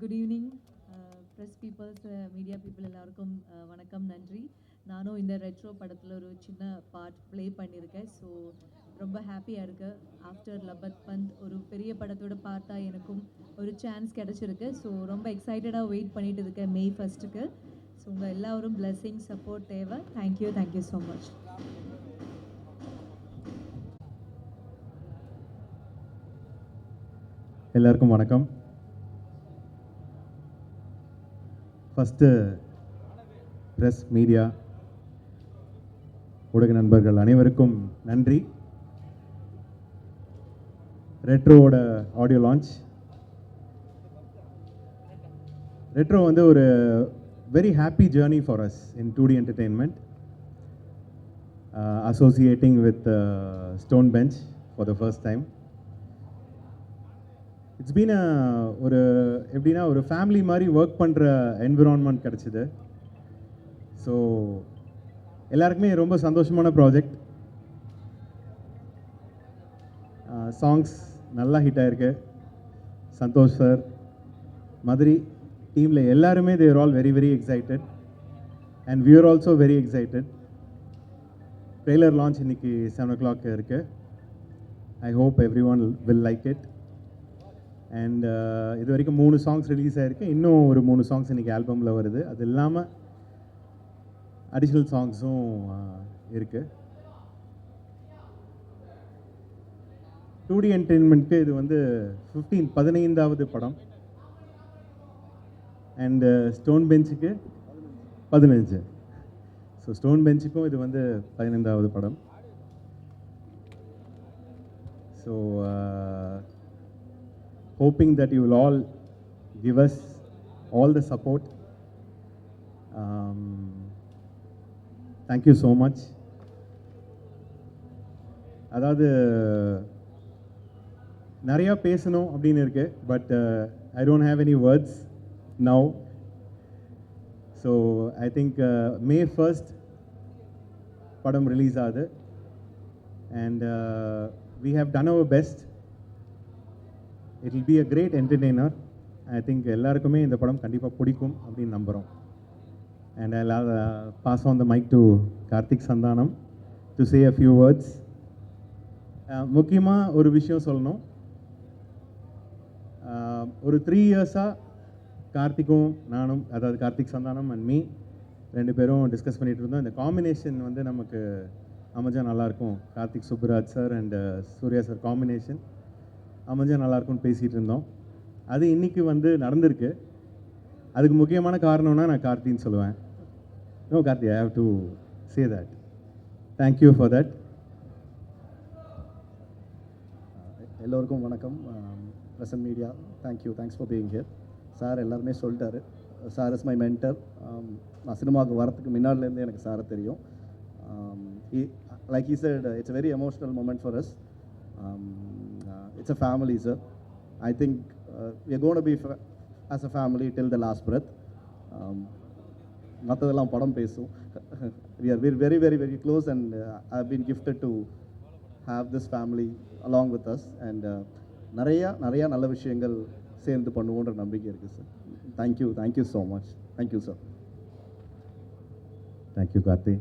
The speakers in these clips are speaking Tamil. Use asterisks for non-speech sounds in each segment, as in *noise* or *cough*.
Good evening press peoples media people எல்லாருக்கும் uh, வணக்கம் நன்றி. நானும் இந்த ரெட்ரோ படத்தில் ஒரு சின்ன பார்ட் ப்ளே பண்ணியிருக்கேன் ஸோ ரொம்ப ஹாப்பியாக இருக்கு. ஆஃப்டர் லபத் பந்த் ஒரு பெரிய படத்தோட பார்த்தா எனக்கும் ஒரு சான்ஸ் கிடச்சிருக்கு. ஸோ ரொம்ப எக்ஸைட்டடாக வெயிட் பண்ணிட்டு இருக்கேன் மே ஃபஸ்ட்டுக்கு ஸோ உங்கள் எல்லாரும் பிளெஸ்ஸிங் சப்போர்ட் தேவை. Thank you thank you so much எல்லாருக்கும் வணக்கம். ஃபஸ்ட்டு ப்ரெஸ் மீடியா ஊடக நண்பர்கள் அனைவருக்கும் நன்றி. ரெட்ரோவோட ஆடியோ லான்ச் ரெட்ரோ வந்து ஒரு very happy journey for us in two D Entertainment associating with Stone Bench for the first time it's been ஒரு எப்படின்னா ஒரு ஃபேமிலி மாதிரி ஒர்க் பண்ணுற என்விரான்மெண்ட் கிடச்சிது. ஸோ எல்லாருக்குமே ரொம்ப சந்தோஷமான ப்ராஜெக்ட் சாங்ஸ் நல்லா ஹிட் ஆயிருக்கு. சந்தோஷ் சார் மாதிரி டீமில் எல்லாருமே they're all very very excited and viewer also very excited trailer launch இன்னைக்கு செவன் ஓ கிளாக் இருக்குது I hope every one will like it and uh, இது வரைக்கும் மூணு சாங்ஸ் ரிலீஸ் ஆகிருக்கு இன்னும் ஒரு மூணு சாங்ஸ் இன்றைக்கி ஆல்பமில் வருது. அது இல்லாமல் அடிஷ்னல் சாங்ஸும் இருக்குது டூ டி என்டர்டெயின்மெண்ட்க்கு இது வந்து ஃபிஃப்டீன் பதினைந்தாவது படம். அண்டு ஸ்டோன் பெஞ்சுக்கு பதினஞ்சு. ஸோ ஸ்டோன் பெஞ்சுக்கும் இது வந்து பதினைந்தாவது படம். So hoping that you will all give us all the support. Um, thank you so much. அதாவது நிறையா பேசணும் அப்படின்னு இருக்கு but I don't have any words now so I think May first படம் ரிலீஸ் ஆகுது and we have done our best it will be a great entertainer I think எல்லாருக்குமே இந்த படம் கண்டிப்பாக பிடிக்கும் அப்படின்னு நம்புகிறோம் and I pass on the mic to Karthik Santhanam to say a few words முக்கியமாக ஒரு விஷயம் சொல்லணும். Uh, ஒரு த்ரீ இயர்ஸாக கார்த்திக்கும் நானும் அதாவது கார்த்திக் சந்தானம் அண்ட் மீ ரெண்டு பேரும் டிஸ்கஸ் பண்ணிகிட்டு இருந்தோம். இந்த காம்பினேஷன் வந்து நமக்கு அமைஞ்சா நல்லாயிருக்கும் Karthik Subbaraj sir and uh, Suriya sir combination அமைஞ்சால் நல்லாயிருக்கும்னு பேசிகிட்டு இருந்தோம். அது இன்றைக்கி வந்து நடந்திருக்கு. அதுக்கு முக்கியமான காரணம்னா நான் கார்த்தின்னு சொல்லுவேன். No Karthi I have to say that thank you for that எல்லோருக்கும் வணக்கம். Present media thank you thanks for being here sir எல்லாருமே சொல்லிட்டாரு. சார் இஸ் மை மென்டர் நான் சினிமாவுக்கு வரத்துக்கு முன்னாடிலேருந்தே எனக்கு சாரை தெரியும். Like I said it's very emotional moment for us it's a family sir I think we are going to be fa- as a family till the last breath um, மற்றதெல்லாம் படம் பேசும் we are very very very very close and uh, I've been gifted to have this family along with us and uh, நிறையா நிறையா நல்ல விஷயங்கள் சேர்ந்து பண்ணுவோன்ற நம்பிக்கை இருக்குது sir thank you thank you so much thank you sir thank you Karthi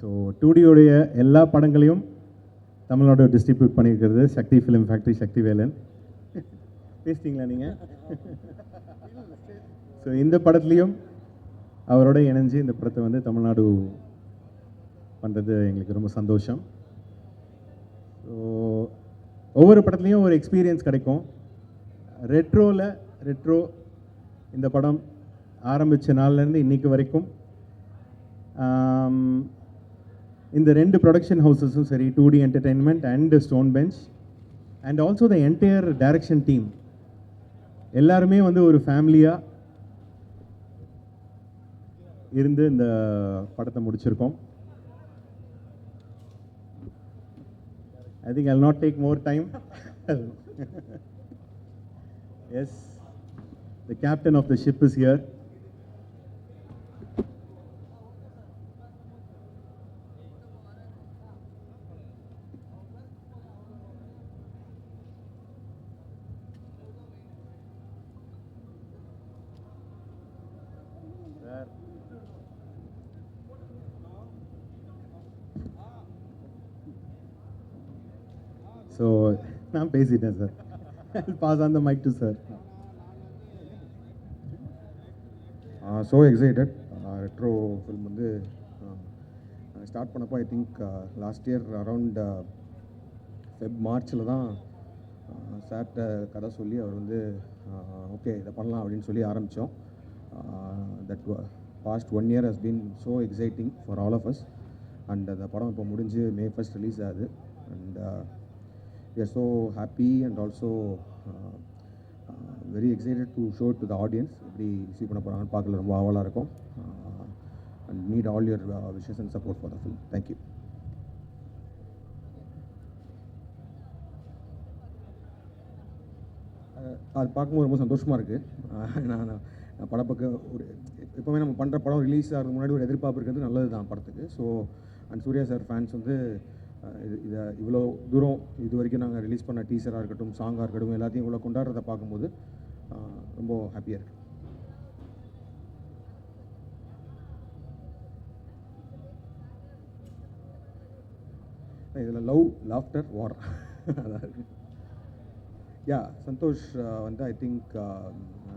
so டூடியோடைய எல்லா படங்களையும் தமிழ்நாடு டிஸ்ட்ரிபியூட் பண்ணியிருக்கிறது சக்தி ஃபிலிம் ஃபேக்ட்ரி சக்தி வேலன். பேசிட்டீங்களா நீங்கள் ஸோ இந்த படத்துலையும் அவரோட இணைஞ்சு இந்த படத்தை வந்து தமிழ்நாடு பண்ணுறது எங்களுக்கு ரொம்ப சந்தோஷம். ஸோ ஒவ்வொரு படத்துலையும் ஒரு எக்ஸ்பீரியன்ஸ் கிடைக்கும். ரெட்ரோவில் ரெட்ரோ இந்த படம் ஆரம்பித்த நாள்லேருந்து இன்னைக்கு வரைக்கும் இந்த ரெண்டு ப்ரொடக்ஷன் ஹவுசஸும் சரி two D Entertainment and Stone Bench and also the entire direction team எல்லாருமே வந்து ஒரு ஃபேமிலியாக இருந்து இந்த படத்தை முடிச்சிருக்கோம். I think I not take more time as the captain of the ship is here so நான் பேசிட்டேன் sir pass on the mic to sir so excited Retro film வந்து um, ஸ்டார்ட் பண்ணப்போ I think last year around Feb மார்ச்சில் தான் uh, சார்கிட்ட கதை சொல்லி அவர் வந்து uh, ஓகே இதை பண்ணலாம் அப்படின்னு சொல்லி ஆரம்பித்தோம் that past one year has been so exciting for all of us and அந்த படம் இப்போ முடிஞ்சு மே ஃபஸ்ட் ரிலீஸ் ஆகுது. And we are so happy and also uh, uh, very excited to show it to the audience. எப்படி ரிசீவ் பண்ண போகிறாங்கன்னு பார்க்கல ரொம்ப ஆவலாக இருக்கும். And need all your wishes and support for the film thank you அது பார்க்கும்போது ரொம்ப சந்தோஷமாக இருக்குது *laughs* நான் நான் படப்பக்க ஒரு எப்போவுமே நம்ம பண்ணுற படம் ரிலீஸ் ஆகிறதுக்கு முன்னாடி ஒரு எதிர்பார்ப்பு இருக்கிறது நல்லது தான் படத்துக்கு. So and Suriya sir fans வந்து இது இதை இவ்வளோ தூரம் இது வரைக்கும் நாங்கள் ரிலீஸ் பண்ண டீசராக இருக்கட்டும் சாங்காக இருக்கட்டும் எல்லாத்தையும் இவ்வளோ கொண்டாடுறத பார்க்கும்போது ரொம்ப ஹாப்பியாக இருக்குது இதில் லவ் லாஃப்டர் வார் அதான் யா சந்தோஷ் வந்து ஐ திங்க்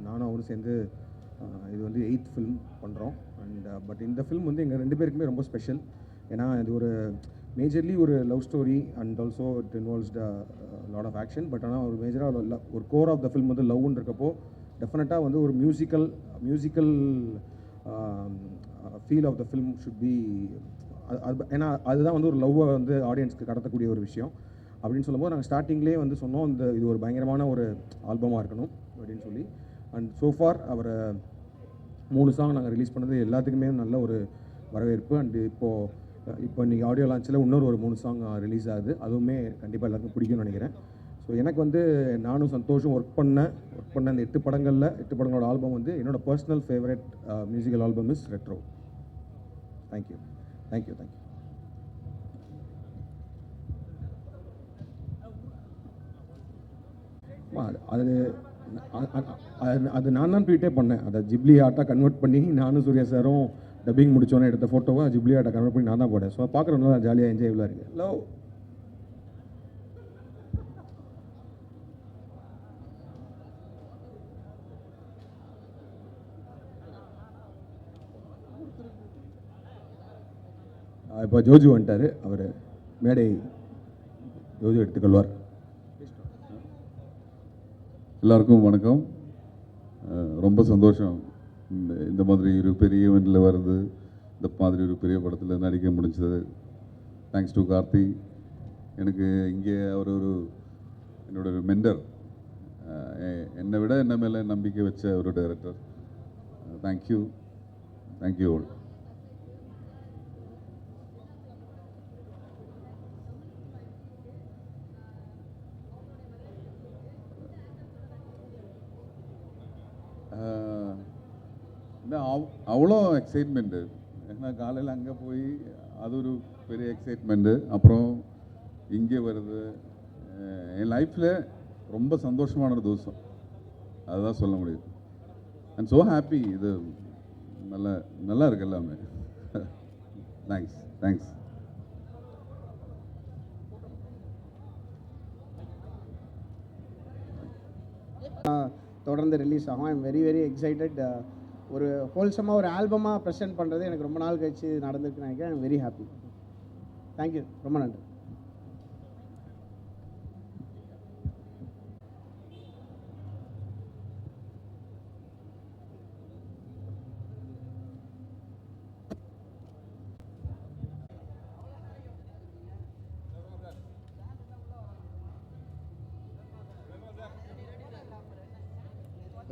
நானும் அவரும் சேர்ந்து இது வந்து எயித் ஃபில்ம் பண்ணுறோம் அண்ட் பட் இந்த ஃபில்ம் வந்து எங்கள் ரெண்டு பேருக்குமே ரொம்ப ஸ்பெஷல் ஏன்னா இது ஒரு மேஜர்லி ஒரு love story and also it involves lot of action but ஆனால் ஒரு மேஜராக ஒரு கோர் ஆஃப் த ஃபில்ம் வந்து லவ்னு இருக்கப்போ டெஃபினட்டாக வந்து ஒரு musical musical feel of the film should be அது ஏன்னா அதுதான் வந்து ஒரு லவ்வை வந்து ஆடியன்ஸ்க்கு கடத்தக்கூடிய ஒரு விஷயம். அப்படின்னு சொல்லும்போது நாங்கள் ஸ்டார்டிங்லேயே வந்து சொன்னோம் இந்த இது ஒரு பயங்கரமான ஒரு ஆல்பமாக இருக்கணும் அப்படின்னு சொல்லி. அண்ட் சோஃபார் அவரை மூணு சாங் நாங்கள் ரிலீஸ் பண்ணது எல்லாத்துக்குமே நல்ல ஒரு வரவேற்பு. அண்ட் இப்போது இப்போ இன்றைக்கி ஆடியோ லான்ச்சில் இன்னொரு ஒரு மூணு சாங் ரிலீஸ் ஆகுது. அதுவுமே கண்டிப்பாக எல்லாருக்கும் பிடிக்கும்னு நினைக்கிறேன். ஸோ எனக்கு வந்து நானும் சந்தோஷம் ஒர்க் பண்ணேன் ஒர்க் பண்ண அந்த எட்டு படங்களில் எட்டு படங்களோட ஆல்பம் வந்து என்னோடய personal favourite musical album is Retro thank you thank you thank you அது அது அது- அது நான் தான் ட்வீட்டே பண்ணேன். அதை ஜிப்ளி ஆர்ட்டாக கன்வெர்ட் பண்ணி நானும் சூர்யா சாரும் டப்பிங் முடிச்சோன்னே எடுத்த ஃபோட்டோவை ஜிப்ளி ஆர்ட்டை கன்வெர்ட் பண்ணி நான் தான் போட்டேன். ஸோ பார்க்குறவங்க ஜாலியாக என்ஜாயபுளாக இருக்குது லவ் இப்போ ஜோஜு வந்துட்டார். அவர் மேடை ஜோஜு எடுத்துக்கொள்வார். எல்லாருக்கும் வணக்கம். ரொம்ப சந்தோஷம். இந்த இந்த மாதிரி ஒரு பெரிய ஈவெண்ட்டில் வருது இந்த மாதிரி ஒரு பெரிய படத்தில் நடிக்க முடிஞ்சது. Thanks to Karthi. எனக்கு இங்கே அவர் ஒரு என்னோட ஒரு மென்டர் என்னை விட என்ன மேலே நம்பிக்கை வச்ச ஒரு director thank you thank you all அவ்வளோ எக்ஸைட்மெண்ட்டு ஏன்னா காலையில் அங்கே போய் அது ஒரு பெரிய எக்ஸைட்மெண்ட்டு அப்புறம் இங்கே வருது. என் லைஃப்பில் ரொம்ப சந்தோஷமான ஒரு தோசம் அதுதான் சொல்ல முடியுது. அண்ட் ஸோ ஹாப்பி இது நல்ல நல்லா இருக்கு எல்லாமே. தேங்க்ஸ் தேங்க்ஸ் தொடர்ந்து ரிலீஸ் ஆகும். ஐம் வெரி வெரி எக்ஸைட்டட் ஒரு ஹோல்சமாக ஒரு ஆல்பமாக ப்ரெசென்ட் பண்ணுறது எனக்கு ரொம்ப நாள் கழிச்சு நடந்திருக்குன்னு நினைக்கிறேன். ஐம் வெரி ஹாப்பி தேங்க்யூ ரொம்ப நன்றி.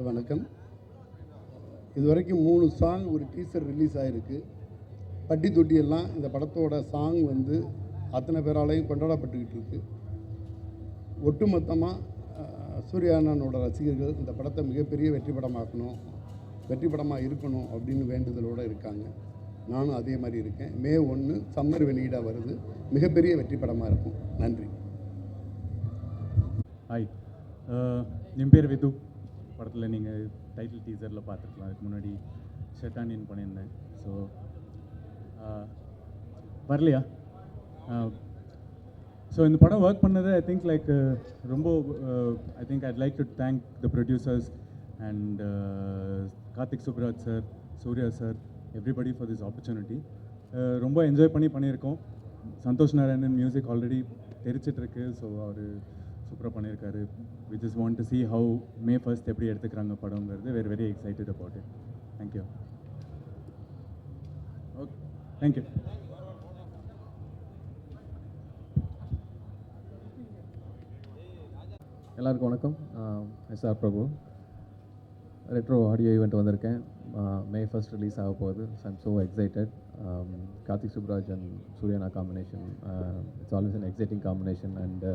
வணக்கம். இதுவரைக்கும் மூணு சாங் ஒரு டீசர் ரிலீஸ் ஆகிருக்கு பட்டி தொட்டியெல்லாம் இந்த படத்தோட சாங் வந்து அத்தனை பேராலையும் கொண்டாடப்பட்டுக்கிட்டு இருக்கு. ஒட்டுமொத்தமாக சூர்யா ரசிகர்கள் இந்த படத்தை மிகப்பெரிய வெற்றி படமாக்கணும் வெற்றி படமாக இருக்கணும் அப்படின்னு வேண்டுதலோடு இருக்காங்க. நானும் அதே மாதிரி இருக்கேன். மே ஒன்று சம்மர் வெளியீடாக வருது. மிகப்பெரிய வெற்றி படமாக இருக்கும். நன்றி. ஹாய் என் பேர் விது. படத்தில் நீங்கள் டைட்டில் டீசரில் பார்த்துருக்கலாம். அதுக்கு முன்னாடி ஷெட்டானின் பண்ணியிருந்தேன் ஸோ வரலையா? ஸோ இந்த படம் ஒர்க் பண்ணது ஐ திங்க் லைக் ரொம்ப I think I'd like to thank the producers and Karthik Subbaraj sir Suriya sir everybody for this opportunity ரொம்ப என்ஜாய் பண்ணி பண்ணியிருக்கோம். சந்தோஷ் நாராயணன் மியூசிக் ஆல்ரெடி தெரிச்சிட்ருக்கு ஸோ அவர் சூப்பராக பண்ணியிருக்காரு. We just want to see how May first எப்படி எடுத்துக்கிறாங்க படங்கிறது very very excited about it thank you okay thank you எல்லாருக்கும் வணக்கம். SR Prabhu. Retro audio event வந்திருக்கேன். மே ஃபஸ்ட் ரிலீஸ் ஆக போகுது. I'm so excited Karthik Subbaraj and சூர்யானா combination it's always an exciting combination and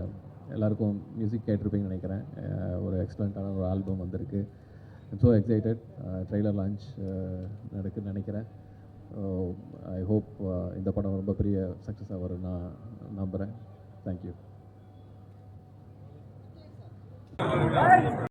எல்லாருக்கும் மியூசிக் கேட்டிருப்பீங்கன்னு நினைக்கிறேன். ஒரு எக்ஸலண்ட்டான ஒரு ஆல்பம் வந்திருக்கு. ஸோ எக்ஸைட்டட் ட்ரெய்லர் லான்ச் நடக்குன்னு நினைக்கிறேன். ஐ ஹோப் இந்த படம் ரொம்ப பெரிய சக்ஸஸாக வரும் நான் நம்புகிறேன் தேங்க்யூ